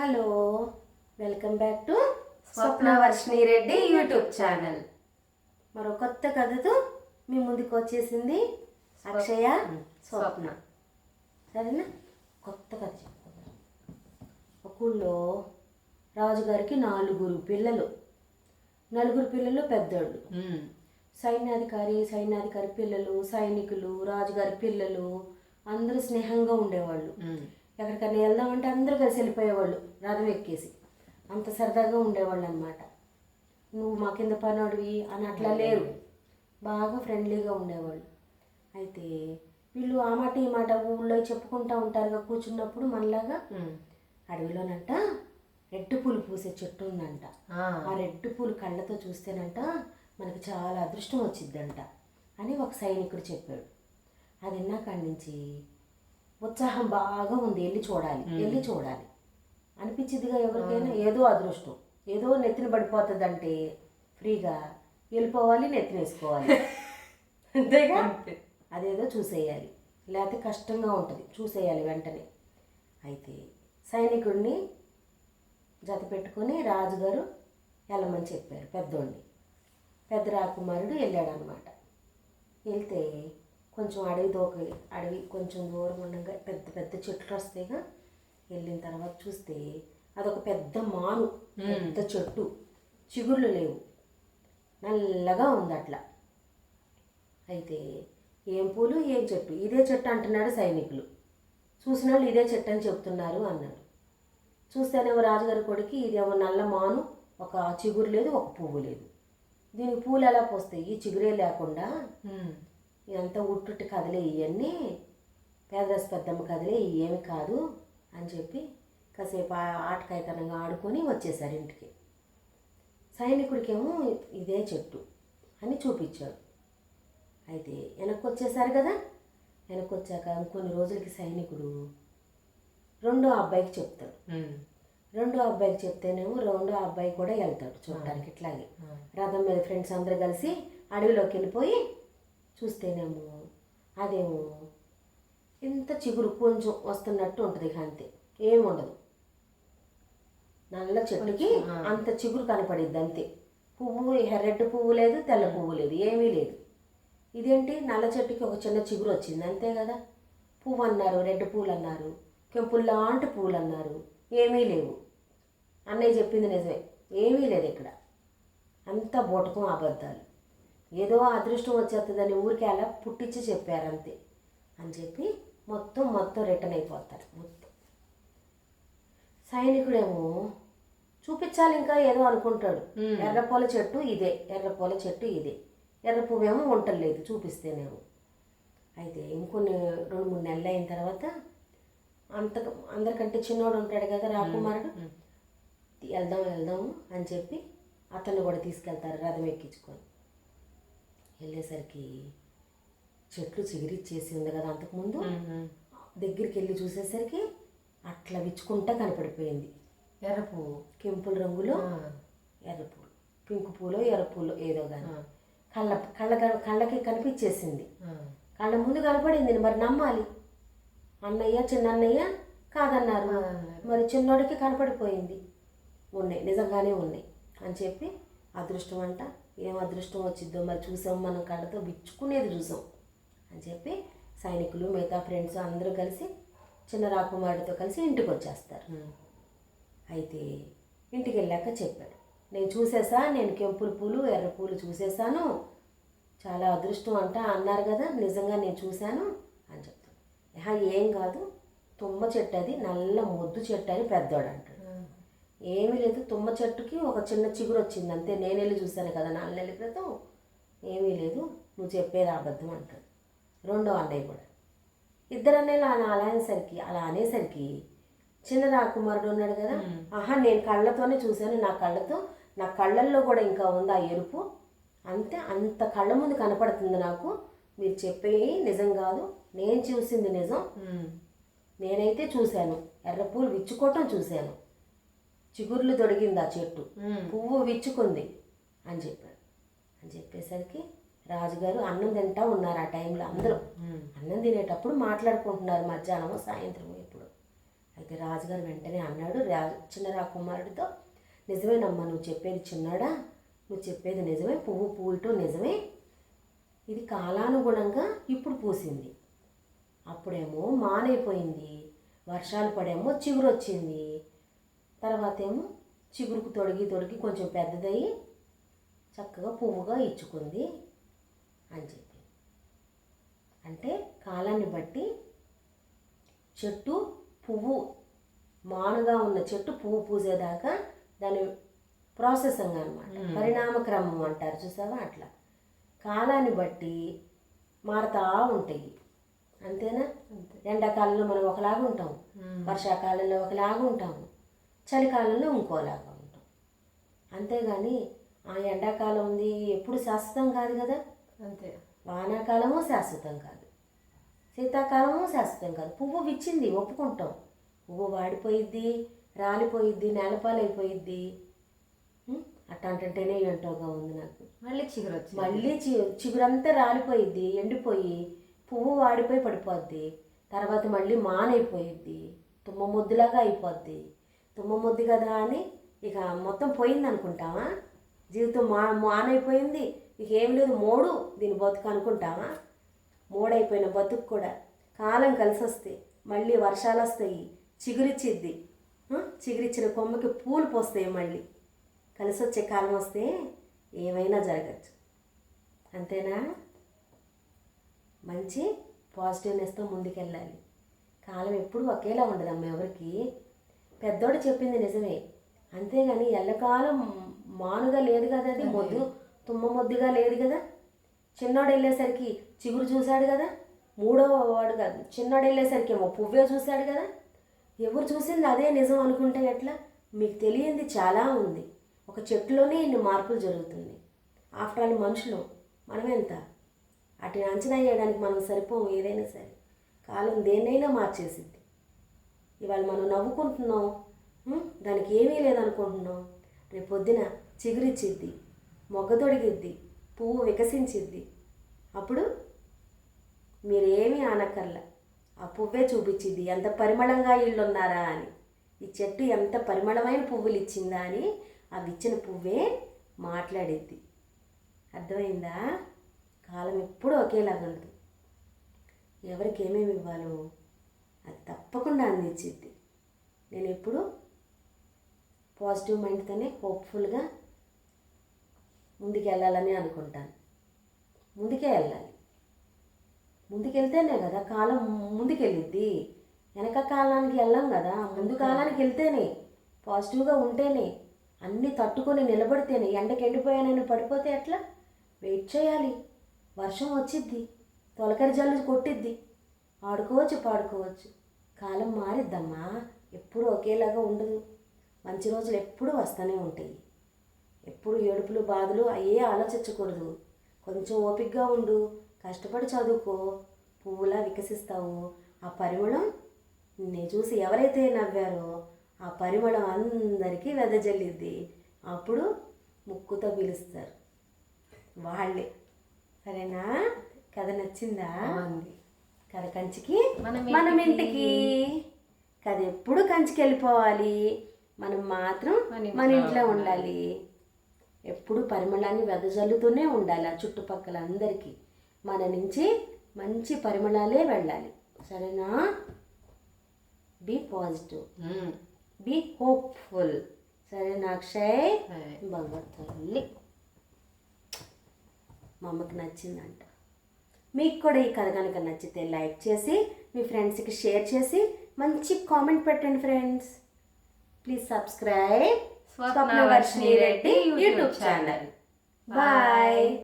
Hello welcome back to Swapna Varshini Reddy YouTube channel. మరో కొత్త కథతో మీ ముందుకు వచ్చేసింది అక్షయ స్వప్న. సరేనా? కొత్త కథ చెప్తాను ఒక ఊళ్ళో రాజుగారికి నాలుగురు పిల్లలు. నలుగురు పిల్లలు పెద్దోళ్ళు. సైన్యాధికారి సైన్యాధికారి పిల్లలు సైనికులు రాజుగారి పిల్లలు అందరూ స్నేహంగా ఉండేవాళ్ళు. ఎక్కడికైనా వెళ్దామంటే అందరూ కలిసి వెళ్ళిపోయేవాళ్ళు రథం ఎక్కేసి. అంత సరదాగా ఉండేవాళ్ళు అనమాట నువ్వు మా కింద పనోడివి అని అట్లా లేరు. బాగా ఫ్రెండ్లీగా ఉండేవాళ్ళు. అయితే వీళ్ళు ఆ మాట ఈ మాట ఊళ్ళో చెప్పుకుంటా ఉంటారుగా కూర్చున్నప్పుడు మనలాగా అడవిలోనంట రెడ్డు పూలు పూసే చెట్టు ఉందంట. ఆ. రెడ్ పూలు కళ్ళతో చూస్తేనంట మనకు చాలా అదృష్టం వచ్చిద్దంట అని ఒక సైనికుడు చెప్పాడు. అది విన్నాకాడి నుంచి ఉత్సాహం బాగా ఉంది వెళ్ళి చూడాలి వెళ్ళి చూడాలి. అనిపించిదిగా ఎవరికైనా ఏదో అదృష్టం. ఏదో నెత్తిన పడిపోతుందంటే ఫ్రీగా వెళ్ళిపోవాలి నెత్తిన వేసుకోవాలి. అంతేగా? అదేదో చూసేయాలి. లేకపోతే కష్టంగా ఉంటుంది చూసేయాలి వెంటనే. అయితే సైనికుడిని జత పెట్టుకొని రాజుగారు వెళ్ళమని చెప్పారు పెద్దోడిని. పెద్ద రాకుమారుడు వెళ్ళాడు అనమాట వెళ్తే కొంచెం అడవి దోక అడవి కొంచెం దూరం ఉండగా పెద్ద పెద్ద చెట్లు వస్తాయిగా. వెళ్ళిన తర్వాత చూస్తే అదొక పెద్ద మాను పెద్ద చెట్టు. చిగుర్లు లేవు. నల్లగా ఉంది అట్లా. అయితే ఏం పూలు ఏం చెట్టు? ఇదే చెట్టు అంటున్నాడు సైనికులు. చూసిన వాళ్ళు ఇదే చెట్టు అని చెప్తున్నారు అన్నాడు. చూస్తేనేమో రాజుగారి కొడుకు ఇదేమో నల్ల మాను ఒక చిగురు లేదు ఒక పువ్వు లేదు. దీనికి పూలు ఎలా పోస్తాయి? ఈ చిగురే లేకుండా ఇదంతా ఉట్టుట్టి కదిలే ఇవన్నీ పేదరాశి పెద్దమ్మ కదిలే ఏమి కాదు అని చెప్పి కాసేపు ఆటకాయతనంగా ఆడుకొని వచ్చేసారు ఇంటికి. సైనికుడికేమో ఇదే చెట్టు అని చూపించాడు అయితే వెనక్కి వచ్చేసారు కదా వెనక్కి వచ్చాక కొన్ని రోజులకి సైనికుడు రెండో అబ్బాయికి చెప్తాడు. రెండో అబ్బాయికి చెప్తేనేమో రెండో అబ్బాయి కూడా వెళ్తాడు చూడటానికి ఇట్లాగే. రథం మీద ఫ్రెండ్స్ అందరు కలిసి అడవిలోకి వెళ్ళిపోయి చూస్తేనేమో అదేమో ఇంత చిగురు కొంచెం వస్తున్నట్టు ఉంటుంది ఇక అంతే. ఏమి ఉండదు. నల్ల చెట్టుకి అంత చిగురు కనపడిద్ది అంతే. పువ్వు రెడ్ పువ్వు లేదు తెల్ల పువ్వు లేదు ఏమీ లేదు. ఇదేంటి? నల్ల చెట్టుకి ఒక చిన్న చిగురు వచ్చింది అంతే కదా? పువ్వు అన్నారు రెడ్ పూలు అన్నారు కెంపులు లాంటి పూలు అన్నారు ఏమీ లేవు. అన్నయ్య చెప్పింది నిజమే ఏమీ లేదు ఇక్కడ. అంతా బూటకం అబద్ధాలు. ఏదో అదృష్టం వచ్చేస్తుందని ఊరికి అలా పుట్టించి చెప్పారు అంతే అని చెప్పి మొత్తం మొత్తం రిటర్న్ అయిపోతారు మొత్తం. సైనికుడేమో చూపించాలి ఇంకా ఏదో అనుకుంటాడు. ఎర్రపూల చెట్టు ఇదే ఎర్రపూల చెట్టు ఇదే. ఎర్ర పువ్వేమో వంటలేదు చూపిస్తేనేమో. అయితే ఇంకొన్ని రెండు మూడు నెలలు అయిన తర్వాత అంత అందరికంటే చిన్నోడు ఉంటాడు కదా రాకుమారుడు. వెళ్దాం వెళ్దాము అని చెప్పి అతన్ని కూడా తీసుకెళ్తారు రథం ఎక్కించుకొని. వెళ్ళేసరికి చెట్లు చిగిరిచ్చేసి ఉంది కదా అంతకుముందు? దగ్గరికి వెళ్ళి చూసేసరికి అట్లా విచ్చుకుంటా కనపడిపోయింది. ఎర్ర పువ్వు. కెంపుల రంగులో ఎర్ర పూలు పింక్ పూలు ఎర్ర పూలు ఏదో కానీ కళ్ళ కళ్ళ కళ్ళకి కనిపించేసింది. కళ్ళ ముందు కనపడింది మరి నమ్మాలి. అన్నయ్య చిన్న అన్నయ్య కాదన్నారు. మరి చిన్నోడికి కనపడిపోయింది. ఉన్నాయి నిజంగానే ఉన్నాయి అని చెప్పి అదృష్టం అంట ఏం అదృష్టం వచ్చిద్దో మరి చూసాం మనం కళ్ళతో విచ్చుకునేది చూసాం అని చెప్పి సైనికులు మిగతా ఫ్రెండ్స్ అందరూ కలిసి చిన్న రాకుమారుడితో కలిసి ఇంటికి వచ్చేస్తారు అయితే ఇంటికి వెళ్ళాక చెప్పాడు నేను చూసేసా నేను కెంపుల పూలు ఎర్ర పూలు చూసేసాను చాలా అదృష్టం అంట అన్నారు కదా నిజంగా నేను చూశాను అని చెప్తాడు. "ఆహా, ఏం కాదు తుమ్మ చెట్టు అది నల్ల మొద్దు చెట్టు అని పెద్దోడు అంటాడు ఏమీ లేదు. తుమ్మ చెట్టుకి ఒక చిన్న చిగురు వచ్చింది. అంతే. నేను వెళ్ళి చూశాను కదా నాలుగు నెలల క్రితం. ఏమీ లేదు. నువ్వు చెప్పేది అబద్ధం అంటాడు రెండో అన్నయ్య కూడా. ఇద్దరు అన్నయ్యలు అలా అలా అనేసరికి అలా అనేసరికి చిన్న రాకుమారుడు ఉన్నాడు కదా. ఆహా నేను కళ్ళతోనే చూశాను. నా కళ్ళతో నా కళ్ళల్లో కూడా ఇంకా ఉంది ఆ ఎరుపు? అంతే. అంత కళ్ళ ముందు కనపడుతుంది నాకు. మీరు చెప్పేవి నిజం కాదు. నేను చూసింది నిజం. నేనైతే చూశాను. ఎర్రపూలు విచ్చుకోవటం చూశాను. చిగుర్లు తొడిగింది ఆ చెట్టు. పువ్వు విచ్చుకుంది అని చెప్పాడు. అని చెప్పేసరికి రాజుగారు అన్నం తింటా ఉన్నారు ఆ టైంలో అందరూ. అన్నం తినేటప్పుడు మాట్లాడుకుంటున్నారు మధ్యాహ్నం సాయంత్రం ఎప్పుడు. అయితే రాజుగారు వెంటనే అన్నాడు రా చిన్న రాకుమారుడితో నిజమేనమ్మా నువ్వు చెప్పేది చిన్నాడా? నువ్వు చెప్పేది నిజమే పువ్వు పూయటం నిజమే. ఇది కాలానుగుణంగా ఇప్పుడు పూసింది. అప్పుడేమో మానైపోయింది వర్షాలు పడేమో చిగురు వచ్చింది తర్వాత ఏమో చిగురుకు తొడిగి తొడిగి కొంచెం పెద్దదయ్యి చక్కగా పువ్వుగా ఇచ్చుకుంది అని చెప్పి. అంటే కాలాన్ని బట్టి చెట్టు పువ్వు మానుగా ఉన్న చెట్టు పువ్వు పూసేదాకా దాని ప్రాసెసింగ్ అనమాట పరిణామ క్రమం అంటారు చూసావా? అట్లా. కాలాన్ని బట్టి మారుతా ఉంటాయి. అంతేనా? ఎండాకాలంలో మనం ఒకలాగా ఉంటాం. వర్షాకాలంలో ఒకలాగా ఉంటాము. చలికాలంలో ఇంకోలాగా ఉంటాం. అంతేగాని ఆ ఎండాకాలం ఉంది ఎప్పుడు శాశ్వతం కాదు కదా? అంతే. వానాకాలము శాశ్వతం కాదు. శీతాకాలము శాశ్వతం కాదు. పువ్వు విచ్చింది ఒప్పుకుంటాం. పువ్వు వాడిపోయిద్ది రాలిపోయిద్ది నేలపాలైపోయిద్ది. ఉం? అట్ట అంటుంటేనే ఏంటోగా ఉంది నాకు. మళ్ళీ చిగురు వచ్చింది మళ్ళీ చి చిగురంతా రాలిపోయిద్ది ఎండిపోయి పువ్వు వాడిపోయి పడిపోద్ది. తర్వాత మళ్ళీ మానైపోయిద్ది తుమ్మ ముద్దులాగా అయిపోద్ది. తుమ్మ కదా అని ఇక మొత్తం పోయింది అనుకుంటామా జీవితం మా మానైపోయింది. ఇక ఏం లేదు మోడు దీని బతుకు అనుకుంటామా మోడైపోయిన బతుకు కూడా. కాలం కలిసి వస్తే మళ్ళీ వర్షాలు వస్తాయి చిగురిచ్చిద్ది చిగురిచ్చిన కొమ్మకి పూలు పోస్తాయి మళ్ళీ. కలిసి వచ్చే కాలం వస్తే ఏమైనా జరగచ్చు. అంతేనా? మంచి పాజిటివ్నెస్తో ముందుకెళ్ళాలి. కాలం ఎప్పుడు ఒకేలా ఉండదమ్మ ఎవరికి. పెద్దోడు చెప్పింది నిజమే. అంతేగాని ఎల్లకాలం మానుగా లేదు కదా అది? మొద్దు తుమ్మ మొద్దుగా లేదు కదా? చిన్నోడు వెళ్ళేసరికి చిగురు చూశాడు కదా? మూడో వాడు కాదు చిన్నోడు వెళ్ళేసరికి ఏమో పువ్వే చూశాడు కదా? ఎవరు చూసింది అదే నిజం అనుకుంటే ఎట్లా? మీకు తెలియంది చాలా ఉంది. ఒక చెట్టులోనే ఇన్ని మార్పులు జరుగుతుంది ఆఫ్టర్ ఆల్ మనుషులు మనం ఎంత అటు అంచనా వేయడానికి మనం సరిపోం ఏదైనా సరే. కాలం దేన్నైనా మార్చేసిద్ది ఇవాళ మనం నవ్వుకుంటున్నాం. దానికి ఏమీ లేదనుకుంటున్నాం. రేపు పొద్దున చిగురిచ్చిద్ది మొగ్గ తొడిగిద్ది పువ్వు వికసించిద్ది. అప్పుడు మీరేమీ ఆనక్కర్ల. ఆ పువ్వే చూపించింది ఎంత పరిమళంగా ఇళ్ళు ఉన్నారా అని. ఈ చెట్టు ఎంత పరిమళమైన పువ్వులు ఇచ్చిందా అని అవి ఇచ్చిన పువ్వే మాట్లాడిద్ది. అర్థమైందా? కాలం ఎప్పుడూ ఒకేలాగా ఉండదు ఎవరికి ఏమేమి ఇవ్వాలో అది తప్పకుండా అందించిద్ది నేను ఎప్పుడు పాజిటివ్ మైండ్తోనే హోప్ఫుల్గా ముందుకెళ్ళాలని అనుకుంటాను. ముందుకే వెళ్ళాలి ముందుకెళ్తేనే కదా కాలం ముందుకెళ్ళిద్ది. వెనక కాలానికి వెళ్ళాం కదా ముందు కాలానికి వెళ్తేనే పాజిటివ్గా ఉంటేనే అన్నీ తట్టుకొని నిలబడితేనే ఎండకి ఎండిపోయానని పడిపోతే ఎట్లా? వెయిట్ చేయాలి. వర్షం వచ్చిద్ది తొలకరి జల్లు కొట్టిద్ది. ఆడుకోవచ్చు పాడుకోవచ్చు. కాలం మారిద్దమ్మా ఎప్పుడు ఒకేలాగా ఉండదు. మంచి రోజులు ఎప్పుడూ వస్తూనే ఉంటాయి. ఎప్పుడు ఏడుపులు బాధలు అయ్యే ఆలోచించకూడదు. కొంచెం ఓపికగా ఉండు కష్టపడి చదువుకో పువ్వులా వికసిస్తావు. ఆ పరిమళం నిన్ను చూసి ఎవరైతే నవ్వారో ఆ పరిమళం అందరికీ వెదజల్లిద్ది. అప్పుడు ముక్కుతో పిలుస్తారు. వాళ్ళే. సరేనా? కథ నచ్చిందా? బాగుంది కథ కంచికి మనం ఇంటికి. కథ ఎప్పుడు కంచికి వెళ్ళిపోవాలి? మనం మాత్రం మన ఇంట్లో ఉండాలి. ఎప్పుడు పరిమళాన్ని వెదజల్లుతూనే ఉండాలి ఆ చుట్టుపక్కల అందరికీ. మన నుంచి మంచి పరిమళాలే వెళ్ళాలి. సరేనా? Be positive. బీ హోప్ఫుల్ సరేనా అక్షయ్. భగవత్ తల్లి. మా అమ్మకి నచ్చిందంట. మీకు కూడా ఈ కథ కనుక నచ్చితే లైక్ చేసి మీ ఫ్రెండ్స్కి షేర్ చేసి మంచి కామెంట్ పెట్టండి friends. Please subscribe. Swapnavarshini Reddy YouTube channel. Bye.